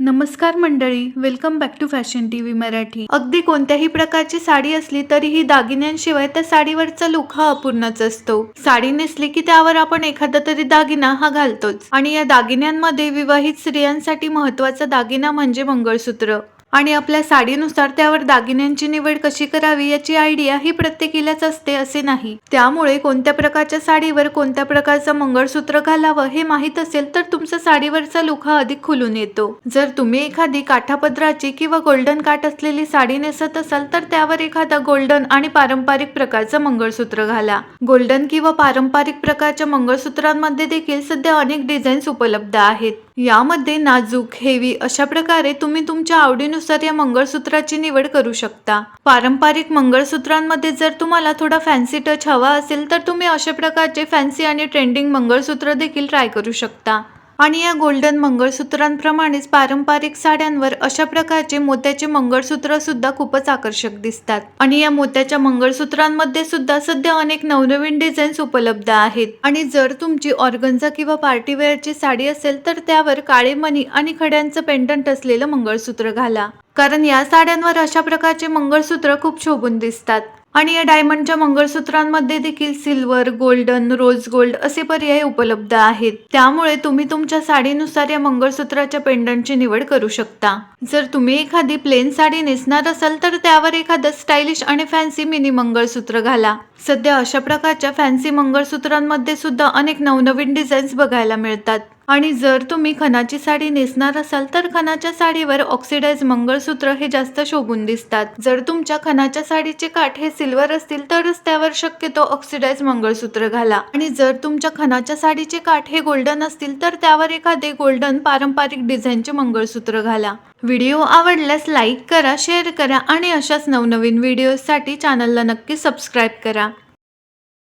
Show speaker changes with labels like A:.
A: नमस्कार मंडळी welcome back to fashion T V Marathi. अगदी कोणत्याही प्रकारची साडी असली तरीही दागिन्यांशिवाय त्या साडीवरचा लुक हा अपूर्णच असतो. साडी नेसली की त्यावर आपण एखादा तरी दागिना हा घालतोच. आणि या दागिन्यांमध्ये विवाहित स्त्रियांसाठी महत्त्वाचा दागिना म्हणजे मंगळसूत्र. आणि आपल्या साडीनुसार त्यावर दागिन्यांची निवड कशी करावी याची आयडिया ही प्रत्येकीलाच असते असे नाही. त्यामुळे कोणत्या प्रकारच्या साडीवर कोणत्या प्रकारचं मंगळसूत्र घालावं हे माहीत असेल तर तुमचा साडीवरचा लुक हा अधिक खुलून येतो. जर तुम्ही एखादी काठापदराची किंवा गोल्डन काठ असलेली साडी नेसत असाल तर त्यावर एखादा गोल्डन आणि पारंपरिक प्रकारचं मंगळसूत्र घाला. गोल्डन किंवा पारंपरिक प्रकारच्या मंगळसूत्रांमध्ये देखील सध्या अनेक डिझाईन्स उपलब्ध आहेत. यामध्ये नाजूक हेवी अशा प्रकारे तुम्ही तुमच्या आवडीनुसार या मंगळसूत्राची निवड करू शकता. पारंपरिक मंगळसूत्रांमध्ये जर तुम्हाला थोडा फॅन्सी टच हवा असेल तर तुम्ही अशा प्रकारचे फॅन्सी आणि ट्रेंडिंग मंगळसूत्र देखील ट्राय करू शकता. आणि या गोल्डन मंगळसूत्रांप्रमाणेच पारंपरिक साड्यांवर अशा प्रकारचे मोत्याचे मंगळसूत्र सुद्धा खूपच आकर्षक दिसतात. आणि या मोत्याच्या मंगळसूत्रांमध्ये सुद्धा सध्या अनेक नवनवीन डिझाईन्स उपलब्ध आहेत. आणि जर तुमची ऑर्गन्झा किंवा पार्टीवेअरची साडी असेल तर त्यावर काळे मणी आणि खड्यांचं पेंडंट असलेलं मंगळसूत्र घाला. कारण या साड्यांवर अशा प्रकारचे मंगळसूत्र खूप शोभून दिसतात. आणि या डायमंडच्या मंगळसूत्रांमध्ये देखील सिल्वर गोल्डन रोज गोल्ड असे पर्याय उपलब्ध आहेत. त्यामुळे तुम्ही तुमच्या साडीनुसार या मंगळसूत्राच्या पेंडंटची निवड करू शकता. जर तुम्ही एखादी प्लेन साडी नेसणार असाल तर त्यावर एखादं स्टायलिश आणि फॅन्सी मिनी मंगळसूत्र घाला. सध्या अशा प्रकारच्या फॅन्सी मंगळसूत्रांमध्ये सुद्धा अनेक नवनवीन डिझाईन्स बघायला मिळतात. आणि जर तुम्ही खणाची साडी नेसणार असाल तर खनाच्या साडीवर ऑक्सिडाइज मंगळसूत्र हे जास्त शोभून दिसतात. जर तुमच्या खणाच्या साडीचे काठ हे सिल्वर असतील तरच त्यावर शक्यतो ऑक्सिडाइज मंगळसूत्र घाला. आणि जर तुमच्या खनाच्या साडीचे काठ हे गोल्डन असतील तर त्यावर एखादे गोल्डन पारंपरिक डिझाईनचे मंगळसूत्र घाला. व्हिडिओ आवडल्यास लाईक करा शेअर करा आणि अशाच नवनवीन व्हिडिओसाठी चॅनलला नक्की सबस्क्राईब करा.